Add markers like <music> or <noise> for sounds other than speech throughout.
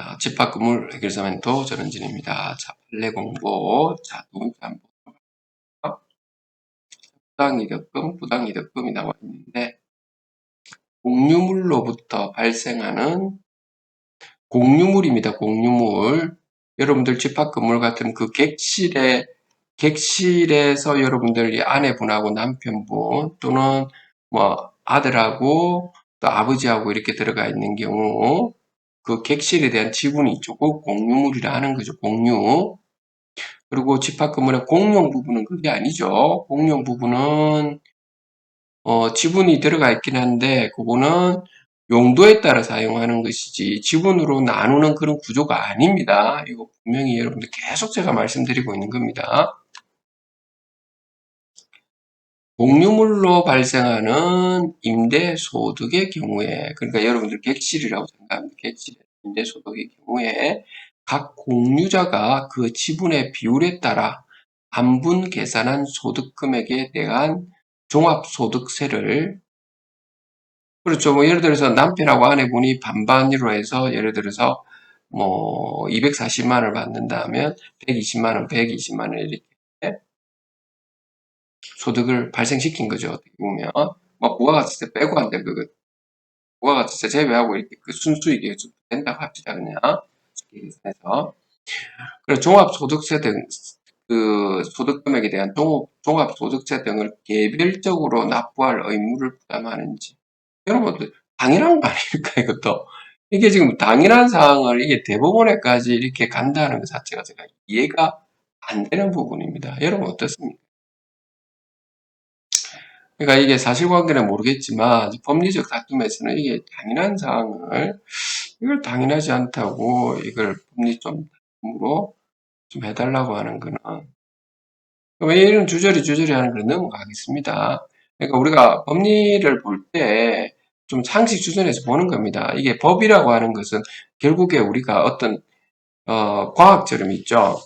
자, 집합금을 해결사면도 전원진입니다. 자, 판례 공부. 자, 두 번째 한번? 부당이득금, 부당이득금이 나와 있는데, 공유물로부터 발생하는 공유물입니다. 공유물. 여러분들 집합건물 같은 그 객실에 객실에서 여러분들이 아내분하고 남편분 또는 뭐 아들하고 또 아버지하고 이렇게 들어가 있는 경우 그 객실에 대한 지분이. 그 공유물이라 하는 거죠. 공유. 그리고 집합건물의 공용 부분은 그게 아니죠. 공용 부분은 어, 지분이 들어가 있긴 한데 그거는 용도에 따라 사용하는 것이지 지분으로 나누는 그런 구조가 아닙니다. 이거 분명히 여러분들 계속 제가 말씀드리고 있는 겁니다. 공유물로 발생하는 임대소득의 경우에 그러니까 여러분들 객실이라고 생각합니다. 객실 임대소득의 경우에 각 공유자가 그 지분의 비율에 따라 안분 계산한 소득금액에 대한 종합소득세를 그렇죠. 뭐 예를 들어서 남편하고 아내분이 반반으로 해서 예를 들어서 뭐 240만 원을 받는다면 120만 원, 120만 원 이렇게 소득을 발생시킨 거죠. 어떻게 보면. 뭐 부가가치세 빼고 한데 그거 부가가치세 제외하고 이렇게 그 순수익이 된다고 합시다 그냥. 그래서. 그리고 종합소득세 등 그 소득금액에 대한 종합 소득세 등을 개별적으로 납부할 의무를 부담하는지. 여러분들 당연한 거 아닙니까 이것도? 이게 지금 당연한 사항을 이게 대법원에까지 이렇게 간다는 것 자체가 제가 이해가 안 되는 부분입니다. 여러분 어떻습니까? 그러니까 이게 사실관계는 모르겠지만 법리적 다툼에서는 이게 당연한 사항을 이걸 당연하지 않다고 이걸 법리 좀 다툼으로 좀 해달라고 하는 거는 왜 이런 주저리 주저리 하는 걸 넘어가겠습니다. 그러니까 우리가 법리를 볼 때 좀 상식 수준에서 보는 겁니다. 이게 법이라고 하는 것은 결국에 우리가 어떤 어, 과학처럼 있죠.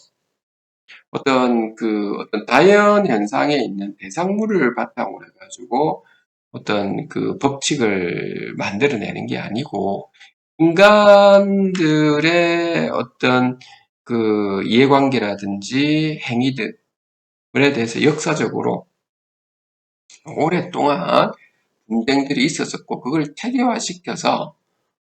어떤 그 어떤 자연 현상에 있는 대상물을 바탕으로 해가지고 어떤 그 법칙을 만들어내는 게 아니고 인간들의 어떤 그 이해관계라든지 행위들에 대해서 역사적으로 오랫동안 분쟁들이 있었었고 그걸 체계화시켜서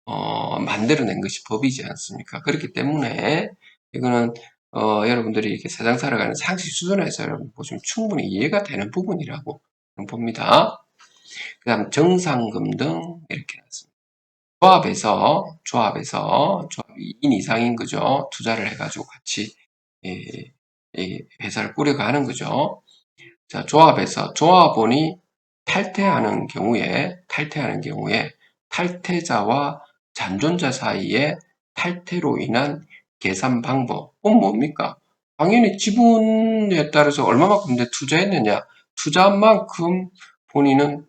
어, 만들어낸 것이 법이지 않습니까? 그렇기 때문에 이거는 어, 여러분들이 이렇게 세상 살아가는 상식 수준에서 여러분 보시면 충분히 이해가 되는 부분이라고 봅니다. 그 다음 정상금 등 이렇게 나왔습니다. 조합에서 조합에서 조합이 2인 이상인 거죠. 투자를 해가지고 같이 예, 예, 회사를 꾸려가는 거죠. 자 조합에서 조합원이 탈퇴하는 경우에 탈퇴하는 경우에 탈퇴자와 잔존자 사이에 탈퇴로 인한 계산 방법은 뭡니까? 당연히 지분에 따라서 얼마만큼 내 투자했느냐 투자한 만큼 본인은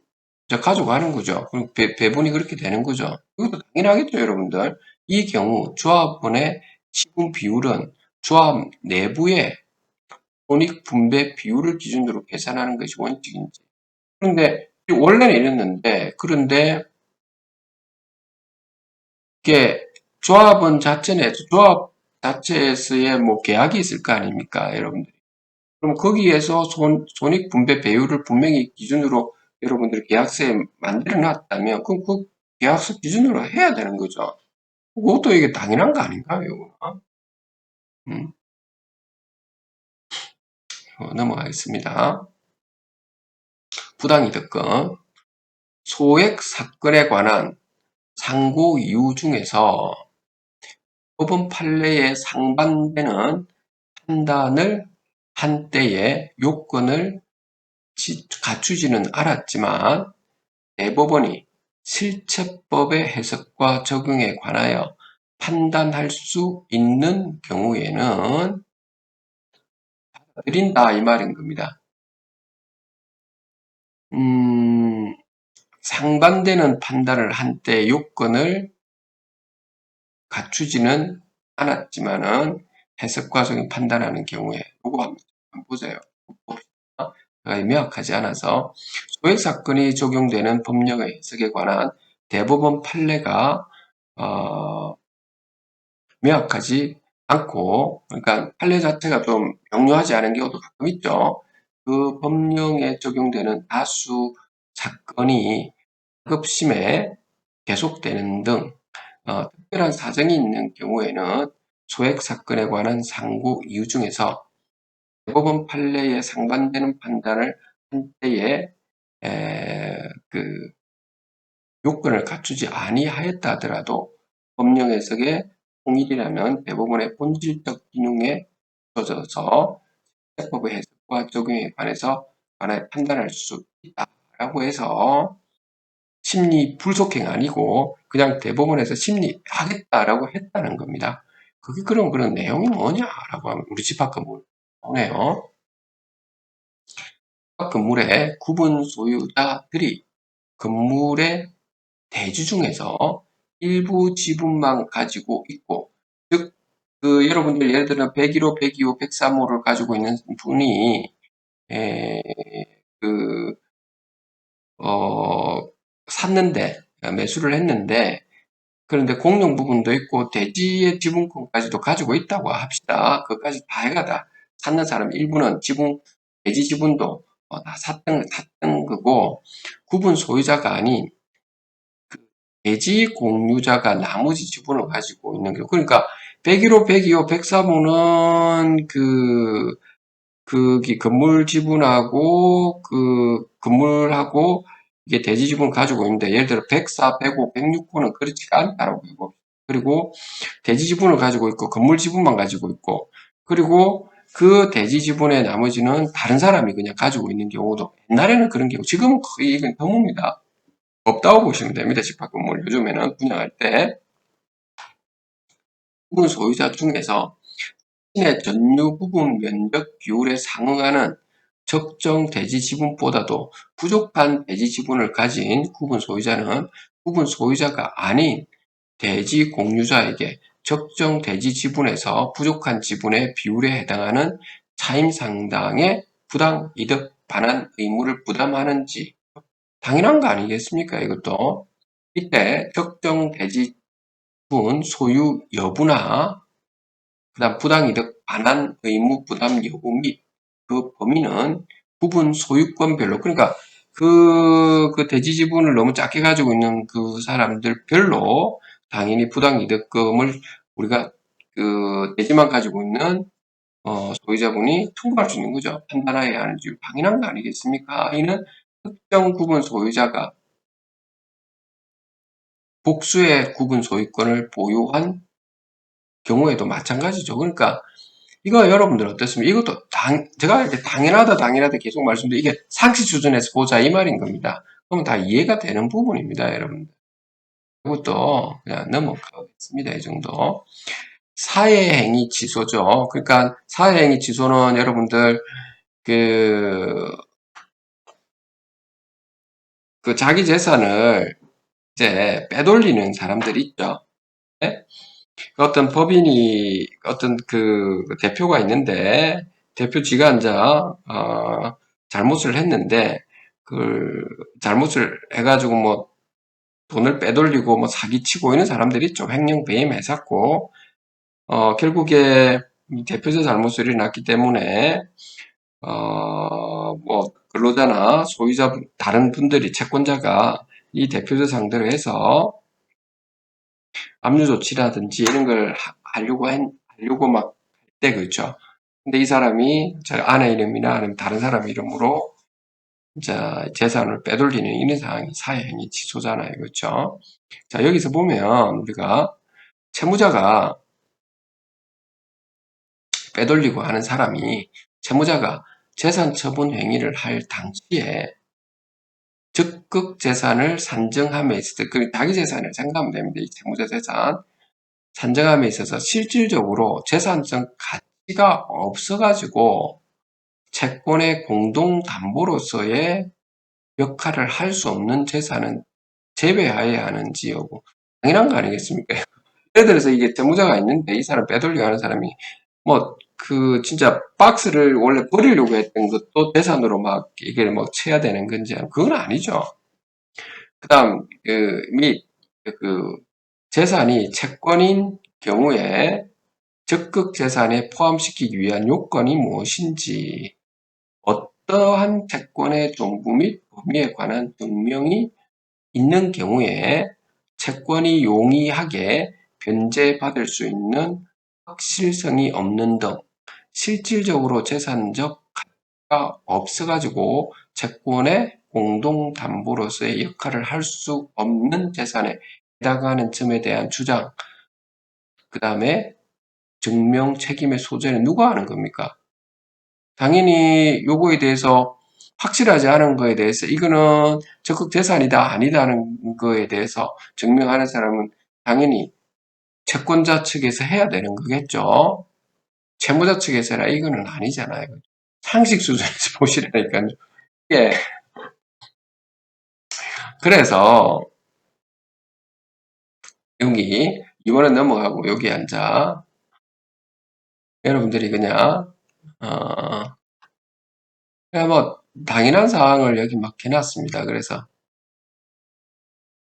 가져가는 거죠. 그리고 배, 배분이 그렇게 되는 거죠. 이것도 당연하겠죠, 여러분들. 이 경우 조합원의 지분 비율은 조합 내부의 손익 분배 비율을 기준으로 계산하는 것이 원칙인지. 그런데 원래는 이랬는데 그런데 이게 조합원 자체 에 조합 자체에서의 뭐 계약이 있을 거 아닙니까, 여러분들이. 그럼 거기에서 손, 손익 분배 배율을 분명히 기준으로 여러분들이 계약서에 만들어 놨다면, 그럼 그 계약서 기준으로 해야 되는 거죠. 그것도 이게 당연한 거 아닌가요, 이거? 음. 어, 넘어가겠습니다. 부당이득금. 소액 사건에 관한 상고 이유 중에서 법원 판례에 상반되는 판단을 한 때에 요건을 갖추지는 않았지만 대법원이 실체법의 해석과 적용에 관하여 판단할 수 있는 경우에는 받아들인다 이 말인 겁니다. 음, 상반되는 판단을 한 때 요건을 갖추지는 않았지만은 해석과 적용 판단하는 경우에 요거 한번 보세요. 봅시다. 명확하지 않아서 소액 사건이 적용되는 법령의 해석에 관한 대법원 판례가 어, 명확하지 않고, 그러니까 판례 자체가 좀 명료하지 않은 경우도 가끔 있죠. 그 법령에 적용되는 다수 사건이 급심에 계속되는 등 어, 특별한 사정이 있는 경우에는 소액 사건에 관한 상고 이유 중에서 대법원 판례에 상반되는 판단을 한 때에 에, 그 요건을 갖추지 아니하였다 하더라도 법령 해석의 통일이라면 대법원의 본질적 기능에 젖어서 세법의 해석과 적용에 관해서 관해 판단할 수 있다라고 해서 심리 불속행 아니고 그냥 대법원에서 심리하겠다라고 했다는 겁니다. 그게 그럼 그런 내용이 뭐냐라고 하면 우리 집밖 건물 나오네요. 집 건물의 구분 소유자들이 건물의 대주 중에서 일부 지분만 가지고 있고 즉 그 여러분들 예를 들어 101호, 102호, 103호를 가지고 있는 분이 에, 그 어, 샀는데 매수를 했는데 그런데 공용 부분도 있고 대지의 지분권까지도 가지고 있다고 합시다. 그것까지 다 해가다 샀는 사람 일부는 지분 대지 지분도 어, 다 샀던 샀던 거고 구분 소유자가 아닌 그 대지 공유자가 나머지 지분을 가지고 있는 거예요. 그러니까 101호, 102호, 103호는 그그 건물 지분하고 그 건물하고 이게 대지 지분을 가지고 있는데 예를 들어 104, 105, 106호는 그렇지가 않다라고 해요. 그리고 대지 지분을 가지고 있고 건물 지분만 가지고 있고 그리고 그 대지 지분의 나머지는 다른 사람이 그냥 가지고 있는 경우도 옛날에는 그런 경우 지금은 거의 이건 드뭅니다. 없다고 보시면 됩니다. 집합 건물 요즘에는 분양할 때 부분 소유자 중에서 신의 전유 부분 면적 비율에 상응하는 적정 대지 지분보다도 부족한 대지 지분을 가진 구분 소유자는 구분 소유자가 아닌 대지 공유자에게 적정 대지 지분에서 부족한 지분의 비율에 해당하는 차임 상당의 부당 이득 반환 의무를 부담하는지 당연한 거 아니겠습니까? 이것도 이때 적정 대지 지분 소유 여부나 그다음 부당 이득 반환 의무 부담 여부 및 그 범위는 부분 소유권별로 그러니까 그, 그 대지 지분을 너무 작게 가지고 있는 그 사람들 별로 당연히 부당이득금을 우리가 그 대지만 가지고 있는 어, 소유자분이 통보할 수 있는 거죠. 판단해야 하는지 당연한 거 아니겠습니까? 이는 특정 구분 소유자가 복수의 구분 소유권을 보유한 경우에도 마찬가지죠. 그러니까 이거 여러분들 어떻습니까? 이것도 당, 제가 이렇게 당연하다 당연하다 계속 말씀드려 이게 상식 수준에서 보자 이 말인 겁니다. 그러면 다 이해가 되는 부분입니다, 여러분들. 이것도 그냥 넘어가겠습니다. 이 정도. 사회행위 취소죠. 그러니까 사회행위 취소는 여러분들 그, 그 자기 재산을 이제 빼돌리는 사람들이 있죠. 네? 어떤 법인이 어떤 그 대표가 있는데 대표지가 이제 어, 잘못을 했는데 그 잘못을 해가지고 뭐 돈을 빼돌리고 뭐 사기치고 있는 사람들이 있죠. 횡령 배임 했었고 어, 결국에 대표자 잘못을 일어났기 때문에 어, 뭐 근로자나 소유자 다른 분들이 채권자가 이 대표자 상대로 해서 압류 조치라든지 이런 걸 하려고 한, 하려고 막할때 그렇죠. 근데 이 사람이 저 아내 이름이나 아니면 다른 사람 이름으로 자, 재산을 빼돌리는 이런 상황이 사회행위 취소잖아요. 그렇죠? 자, 여기서 보면 우리가 채무자가 빼돌리고 하는 사람이 채무자가 재산 처분 행위를 할 당시에 적극 재산을 산정함에 있어서 그 자기 재산을 생각하면 됩니다. 이 채무자 재산 산정함에 있어서 실질적으로 재산적 가치가 없어가지고 채권의 공동 담보로서의 역할을 할 수 없는 재산은 제외해야 하는지 여부 당연한 거 아니겠습니까? <laughs> 예를 들어서 이게 채무자가 있는데 이 사람 빼돌리고 하는 사람이 뭐 그 진짜 박스를 원래 버리려고 했던 것도 재산으로 막 이게 뭐 쳐야 되는 건지 그건 아니죠. 그다음 그및그 재산이 채권인 경우에 적극 재산에 포함시키기 위한 요건이 무엇인지 어떠한 채권의 종부 및 범위에 관한 증명이 있는 경우에 채권이 용이하게 변제받을 수 있는 확실성이 없는 등 실질적으로 재산적 가치가 없어가지고 채권의 공동담보로서의 역할을 할 수 없는 재산에 해당하는 점에 대한 주장, 그 다음에 증명 책임의 소재는 누가 하는 겁니까? 당연히 요거에 대해서 확실하지 않은 거에 대해서 이거는 적극 재산이다 아니다는 거에 대해서 증명하는 사람은 당연히 채권자 측에서 해야 되는 거겠죠. 채무자 측에서 해라 이거는 아니잖아요. 상식 수준에서 <laughs> 보시라니까요. 예. 그래서 여기 이번에 넘어가고 여기 앉아 여러분들이 그냥 어뭐 당연한 사항을 여기 막 해놨습니다. 그래서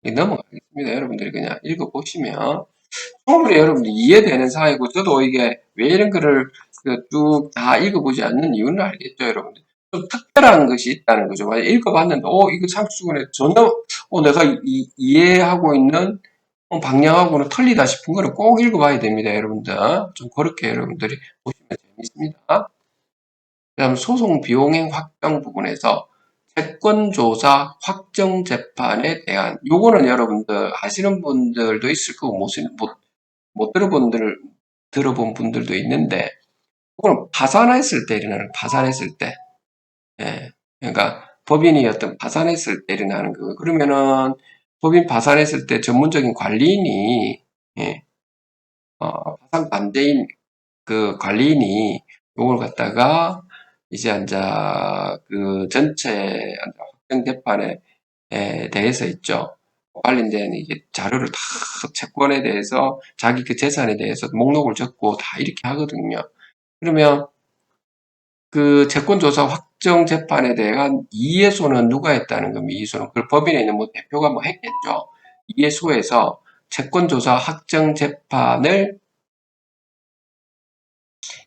넘어가겠습니다. 여러분들이 그냥 읽어보시면 충분히 여러분들이 이해되는 사항이고 저도 이게 왜 이런 거를 그쭉다 읽어보지 않는 이유는 알겠죠, 여러분들. 좀 특별한 것이 있다는 거죠. 만약 읽어봤는데, 어, 이거 상수근에 전혀, 어, 내가 이, 이해하고 있는 어, 방향하고는 틀리다 싶은 거는 꼭 읽어봐야 됩니다, 여러분들. 좀 그렇게 여러분들이 보시면 재밌습니다. 그 다음 소송 비용행 확정 부분에서 채권조사 확정 재판에 대한 요거는 여러분들 하시는 분들도 있을 거고 못, 못, 못 들어본 분들 들어본 분들도 있는데 그건 파산했을 때 일어나는 파산했을 때 예. 그러니까 법인이 어떤 파산했을 때 일어나는 거 그러면은 법인 파산했을 때 전문적인 관리인이 예. 어, 파산 반대인 그 관리인이 요걸 갖다가 이제 앉아 그 전체 확정 재판에 대해서 있죠. 관련된 이게 자료를 다 채권에 대해서 자기 그 재산에 대해서 목록을 적고 다 이렇게 하거든요. 그러면 그 채권조사 확정 재판에 대한 이해소는 누가 했다는 겁니다. 이해소는 그 법인에 있는 뭐 대표가 뭐 했겠죠. 이해소에서 채권조사 확정 재판을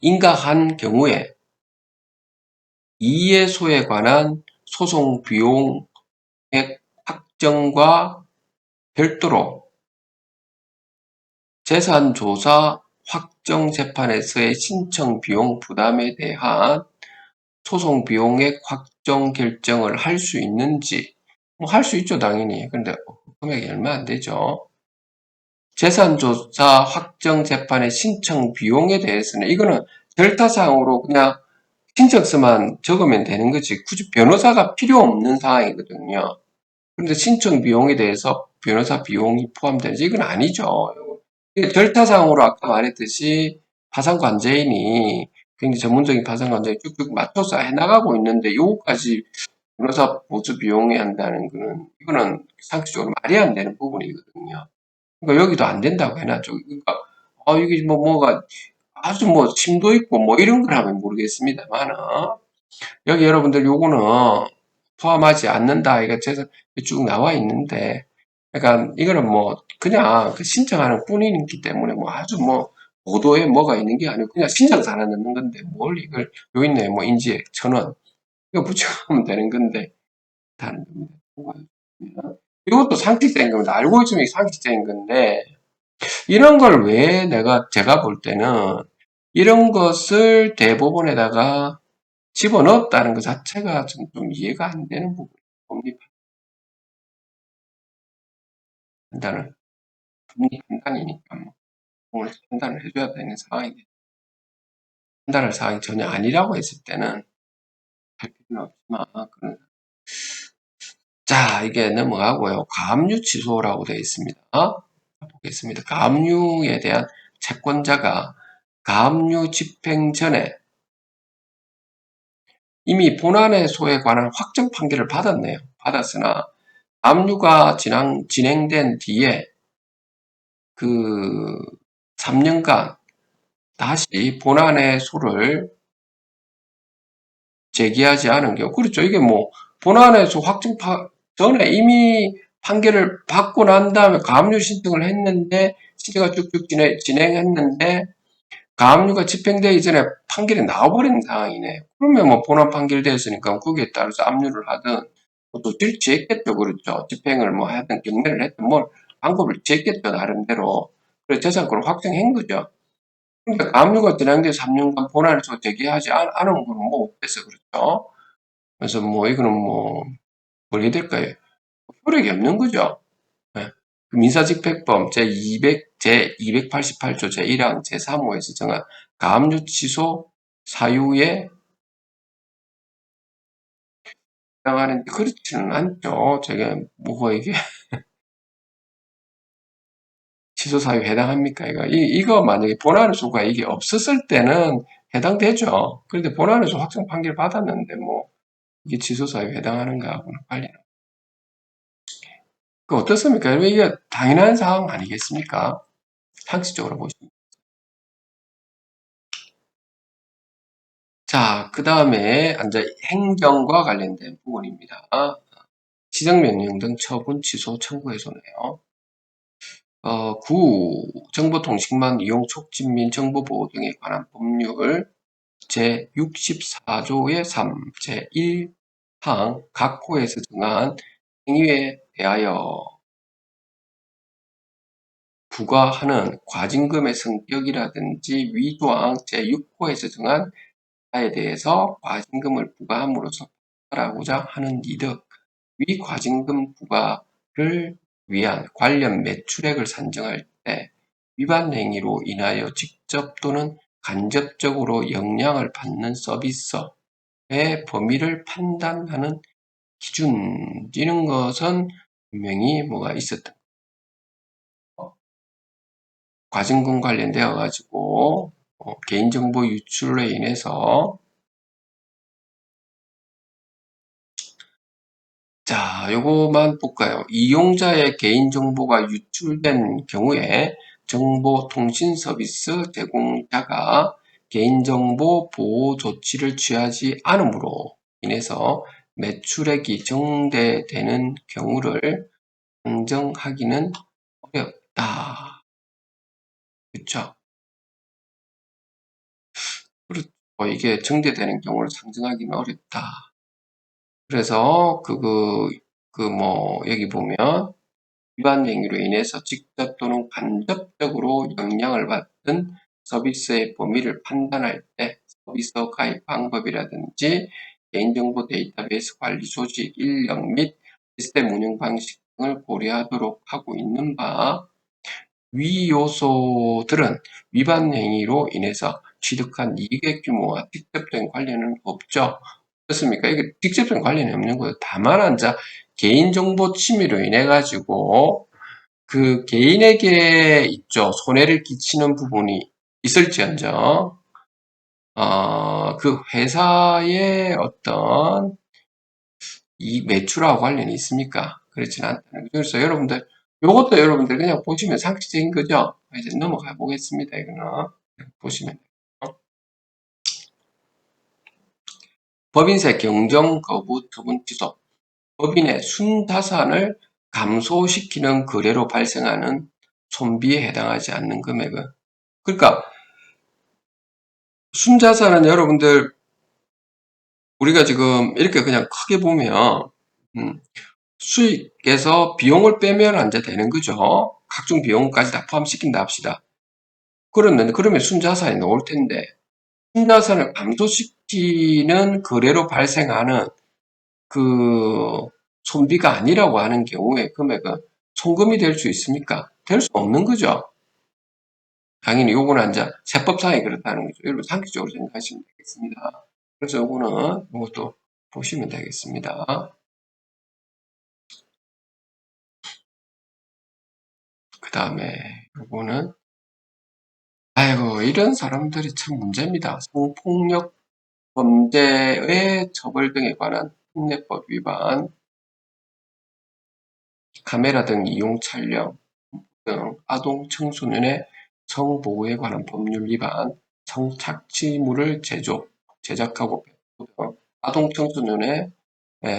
인가한 경우에 이해소에 관한 소송 비용의 확정과 별도로 재산조사 확정 재판에서의 신청 비용 부담에 대한 소송 비용액 확정 결정을 할 수 있는지 뭐 할 수 있죠 당연히. 근데 금액이 얼마 안 되죠. 재산조사 확정 재판의 신청 비용에 대해서는 이거는 델타상으로 그냥 신청서만 적으면 되는 거지 굳이 변호사가 필요 없는 상황이거든요 그런데 신청 비용에 대해서 변호사 비용이 포함되는지 이건 아니죠 델타상으로 아까 말했듯이 파산관제인이 굉장히 전문적인 파산관제인 쭉쭉 맞춰서 해나가고 있는데 요거까지 변호사 보수 비용에 한다는 거는 이거는 상식적으로 말이 안 되는 부분이거든요. 그러니까 여기도 안 된다고 해놨죠. 그러니까 아 여기 뭐 뭐가 아주 뭐 심도 있고 뭐 이런 걸 하면 모르겠습니다만 여기 여러분들 요거는 포함하지 않는다. 이거 쭉 나와 있는데 그러니까 이거는 뭐 그냥 그 신청하는 뿐이기 때문에 뭐 아주 뭐 보도에 뭐가 있는 게 아니고 그냥 신청서 하나 넣는 건데 뭘 이걸 요 있네 뭐 인지액 천원 이거 붙여가면 되는 건데 다른 겁니다. 이것도 상식적인 겁니다. 알고 있으면 상식적인 건데 이런 걸 왜 내가 제가 볼 때는 이런 것을 대법원에다가 집어넣었다는 것 자체가 좀, 좀 이해가 안 되는 부분입니다. 판단을 법리 판단이니까 뭐 오늘 판단을 해줘야 되는 상황이겠죠. 판단할 상황이 전혀 아니라고 했을 때는 할 필요는 없지만 그런 자 이게 넘어가고요. 가압류 취소라고 되어 있습니다. 보겠습니다. 가압류에 대한 채권자가 가압류 집행 전에 이미 본안의 소에 관한 확정 판결을 받았네요. 받았으나 압류가 진행, 진행된 뒤에 그 3년간 다시 본안의 소를 제기하지 않은 경우 그렇죠. 이게 뭐 본안의 소 확정 파 전에 이미 판결을 받고 난 다음에 가압류 신청을 했는데 시대가 쭉쭉 진행, 진행했는데 가압류가 집행되기 전에 판결이 나와버린 상황이네. 그러면 뭐 본안 판결되었으니까 거기에 따라서 압류를 하든 또 질취했겠죠. 그렇죠. 집행을 뭐 하든 경매를 했든 뭘 방법을 취했겠죠. 나름대로. 그래서 재산권을 확정한 거죠. 그러니까 가압류가 진행돼서 3년간 본안에서 제기하지 않, 않은 거는 뭐 없겠어. 그렇죠. 그래서 뭐 이거는 뭐 뭘 해야 될까요? 효력이 없는 거죠. 민사집행법 제200, 제288조 제1항 제3호에서 정한 가압류 취소 사유에 해당하는데 그렇지는 않죠. 제가 뭐가 이게 <laughs> 취소 사유 해당합니까? 이거 이, 이거 만약에 본안에서가 이게 없었을 때는 해당되죠. 그런데 본안에서 확정 판결 받았는데 뭐 이게 취소 사유 해당하는가 하고는 관련 그 어떻습니까? 이게 당연한 사항 아니겠습니까? 상식적으로 보시면. 자, 그 다음에 이제 행정과 관련된 부분입니다. 시정명령 등 처분 취소 청구해소네요. 어, 9. 정보통신망 이용 촉진 및 정보보호 등에 관한 법률 제64조의 3, 제1항 각 호에서 정한 행위에 대하여 부과하는 과징금의 성격이라든지 위조항 제6호에서 정한 자에 대해서 과징금을 부과함으로써 하고자 하는 이득, 위 과징금 부과를 위한 관련 매출액을 산정할 때 위반 행위로 인하여 직접 또는 간접적으로 영향을 받는 서비스의 범위를 판단하는 기준 이런 것은 분명히 뭐가 있었던 어, 과징금 관련되어 가지고 어, 개인정보 유출로 인해서 자, 요거만 볼까요? 이용자의 개인정보가 유출된 경우에 정보통신 서비스 제공자가 개인정보 보호 조치를 취하지 않으므로 인해서 매출액이 정대되는 경우를 상정하기는 어렵다. 그렇죠? 그렇죠. 이게 정대되는 경우를 상정하기는 어렵다. 그래서 그그 그 뭐 여기 보면 위반 행위로 인해서 직접 또는 간접적으로 영향을 받은 서비스의 범위를 판단할 때 서비스 가입 방법이라든지 개인정보 데이터베이스 관리 조직 인력 및 시스템 운영 방식 등을 고려하도록 하고 있는 바 위 요소들은 위반 행위로 인해서 취득한 이익의 규모와 직접적인 관련은 없죠. 그렇습니까? 이게 직접적인 관련이 없는 거예요. 다만 이제 개인정보 침해로 인해 가지고 그 개인에게 있죠. 손해를 끼치는 부분이 있을지언정 어, 그 회사의 어떤 이 매출하고 관련이 있습니까? 그렇지는 않다는 거죠. 그래서 여러분들 요것도 여러분들 그냥 보시면 상식적인 거죠. 이제 넘어가 보겠습니다. 이거는 보시면 법인세 경정 거부 처분 취소 법인의 순자산을 감소시키는 거래로 발생하는 손비에 해당하지 않는 금액은 그러니까 순자산은 여러분들 우리가 지금 이렇게 그냥 크게 보면 음, 수익에서 비용을 빼면 이제 되는 거죠. 각종 비용까지 다 포함시킨다 합시다. 그러면 그러면 순자산이 나올 텐데 순자산을 감소시키는 거래로 발생하는 그 손비가 아니라고 하는 경우에 금액은 송금이 될 수 있습니까? 될 수 없는 거죠. 당연히 요거는 이제 세법상에 그렇다는 거죠. 여러분 상식적으로 생각하시면 되겠습니다. 그래서 요거는 이것도 보시면 되겠습니다. 그 다음에 요거는 아이고 이런 사람들이 참 문제입니다. 성폭력 범죄의 처벌 등에 관한 특례법 위반 카메라 등 이용 촬영 등 아동 청소년의 성보호에 관한 법률 위반 성착취물을 제조, 제작하고 배포 등 아동 청소년의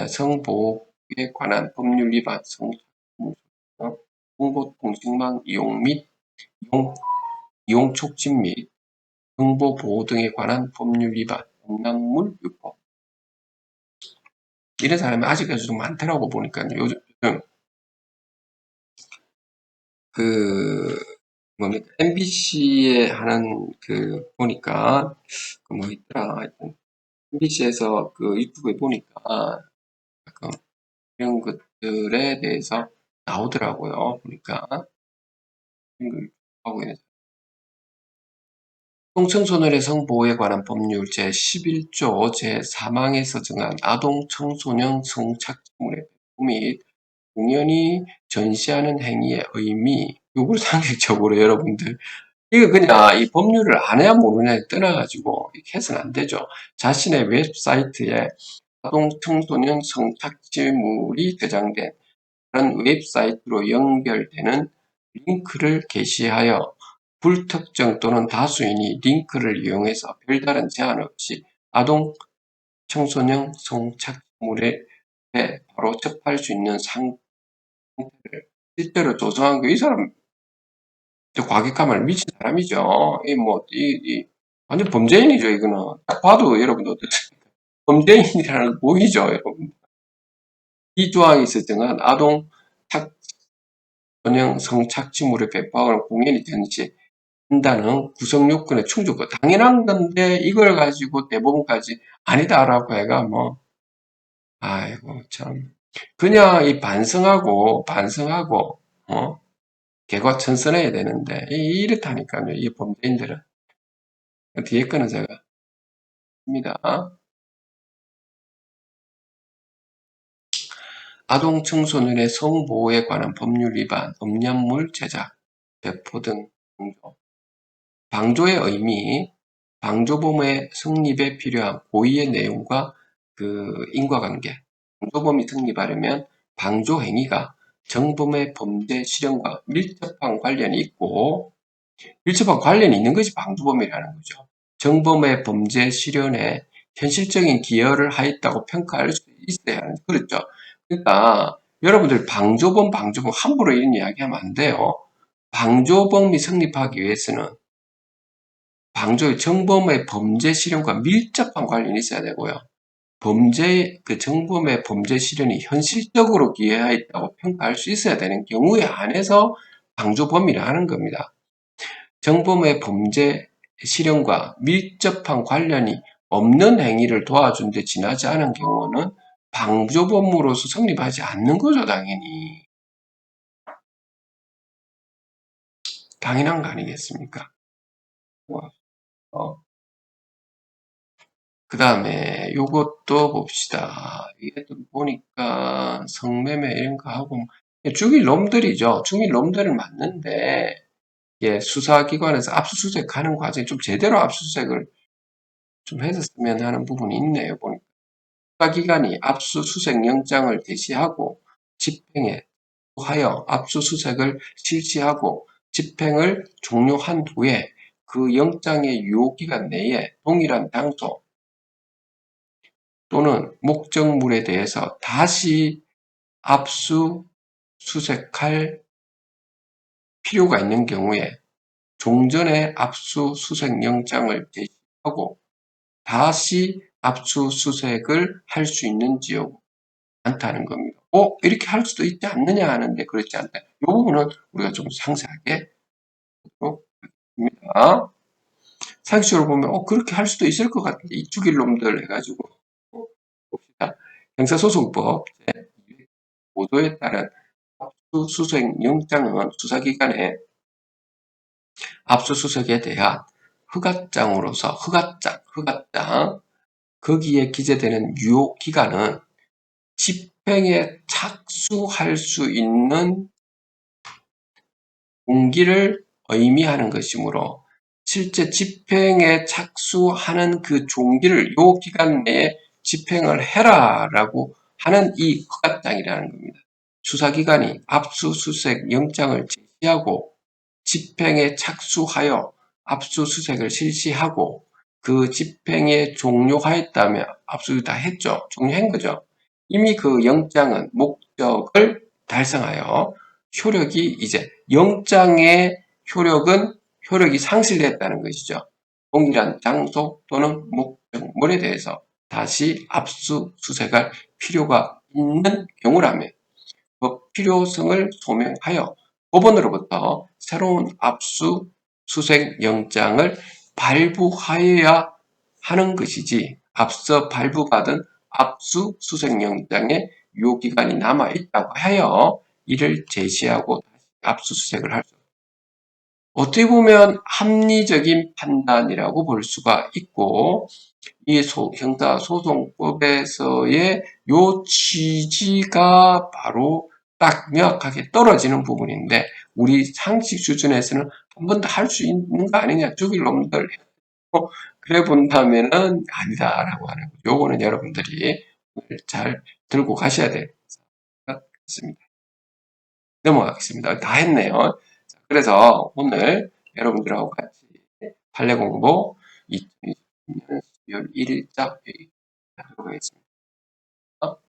성보호에 관한 법률 위반 성착취물 어? 홍보통신망 이용 및 이용, 이용 촉진 및 정보 보호 등에 관한 법률 위반, 음란물 유포. 이런 사람이 아직까지 좀 많더라고 보니까 요즘 그 뭡니까 MBC에 하는 그 보니까 그 뭐 있더라. 하여튼 MBC에서 그 유튜브에 보니까 약간 이런 것들에 대해서 나오더라고요. 보니까 하고 있는 청소년의 성보호에 관한 법률 제11조 제3항에서 정한 아동 청소년 성착취물의 배포 및 공연히 전시하는 행위의 의미, 요걸 상식적으로 여러분들, 이거 그냥 이 법률을 안 해야 모르냐에 떠나가지고 이렇게 해서는 안 되죠. 자신의 웹사이트에 아동 청소년 성착취물이 저장된 그런 웹사이트로 연결되는 링크를 게시하여 불특정 또는 다수인이 링크를 이용해서 별다른 제한 없이 아동 청소년 성착취물에 바로 접할 수 있는 상, 실제로 조성한 게이 사람 저 과격함을 미친 사람이죠. 이 뭐, 이, 이, 완전 범죄인이죠, 이거는. 딱 봐도 여러분들 어떻습니까? <laughs> 범죄인이라는 거 보이죠, 여러분. 이 조항이 설정한 아동 착, 전형 성착취물의 배포하거나 공연이 전시한다는 구성 요건에 충족. 당연한 건데, 이걸 가지고 대법원까지 아니다라고 해가 뭐, 아이고, 참. 그냥 이 반성하고 반성하고 어 개과천선해야 되는데 이- 이렇다니까요. 이 범죄인들은 뒤에 거는 제가 입니다. 아동 청소년의 성보호에 관한 법률 위반, 음란물 제작, 배포 등 방조. 방조의 의미, 방조범의 성립에 필요한 고의의 내용과 그 인과관계, 방조범이 성립하려면 방조 행위가 정범의 범죄 실현과 밀접한 관련이 있고 밀접한 관련이 있는 것이 방조범이라는 거죠. 정범의 범죄 실현에 현실적인 기여를 하였다고 평가할 수 있어야 하는 그렇죠. 그러니까 여러분들 방조범 방조범 함부로 이런 이야기하면 안 돼요. 방조범이 성립하기 위해서는 방조의 정범의 범죄 실현과 밀접한 관련이 있어야 되고요. 범죄, 그 정범의 범죄 실현이 현실적으로 기여했다고 평가할 수 있어야 되는 경우에 한해서 방조범이라 하는 겁니다. 정범의 범죄 실현과 밀접한 관련이 없는 행위를 도와준 데 지나지 않은 경우는 방조범으로서 성립하지 않는 거죠, 당연히. 당연한 거 아니겠습니까? 어, 그 다음에 요것도 봅시다. 이게 또 보니까 성매매 이런 거 하고 죽일 놈들이죠. 죽일 놈들을 맞는데 예, 수사기관에서 압수수색 하는 과정에 좀 제대로 압수수색을 좀 했었으면 하는 부분이 있네요. 보니까 수사기관이 압수수색 영장을 제시하고 집행에 하여 압수수색을 실시하고 집행을 종료한 후에 그 영장의 유효기간 내에 동일한 장소 또는 목적물에 대해서 다시 압수 수색할 필요가 있는 경우에 종전에 압수 수색 영장을 제시하고 다시 압수 수색을 할 수 있는지 요? 않다는 겁니다. 어? 이렇게 할 수도 있지 않느냐 하는데 그렇지 않다. 이 부분은 우리가 좀 상세하게 보도록 하겠습니다. 상식적으로 보면 어 그렇게 할 수도 있을 것 같은데 이 죽일 놈들 해가지고. 형사소송법 제5조에 따른 압수수색 영장은 수사기관에 압수수색에 대한 허가장으로서 허가장, 허가장 거기에 기재되는 유효 기간은 집행에 착수할 수 있는 공기를 의미하는 것이므로 실제 집행에 착수하는 그 종기를 요 기간 내에 집행을 해라라고 하는 이 허가장이라는 겁니다. 수사기관이 압수수색 영장을 제시하고 집행에 착수하여 압수수색을 실시하고 그 집행에 종료하였다면 압수수색 다 했죠. 종료한 거죠. 이미 그 영장은 목적을 달성하여 효력이 이제 영장의 효력은 효력이 상실됐다는 것이죠. 동일한 장소 또는 목적물에 대해서 다시 압수수색할 필요가 있는 경우라면 법 필요성을 소명하여 법원으로부터 새로운 압수수색 영장을 발부하여야 하는 것이지 앞서 발부받은 압수수색 영장에 요기간이 남아 있다고 하여 이를 제시하고 압수수색을 할 수. 어떻게 보면 합리적인 판단이라고 볼 수가 있고 이 소- 형사소송법에서의 요 취지가 바로 딱 명확하게 떨어지는 부분인데 우리 상식 수준에서는 한번더할수 있는 거 아니냐 죽일 놈들 어, 그래 본다면은 아니다라고 하는 거. 요거는 여러분들이 잘 들고 가셔야 될것 같습니다. 넘어가겠습니다. 다 했네요. 자, 그래서 오늘 여러분들하고 같이 판례 공부 2020년 12월 1일자 하도록 하겠습니다.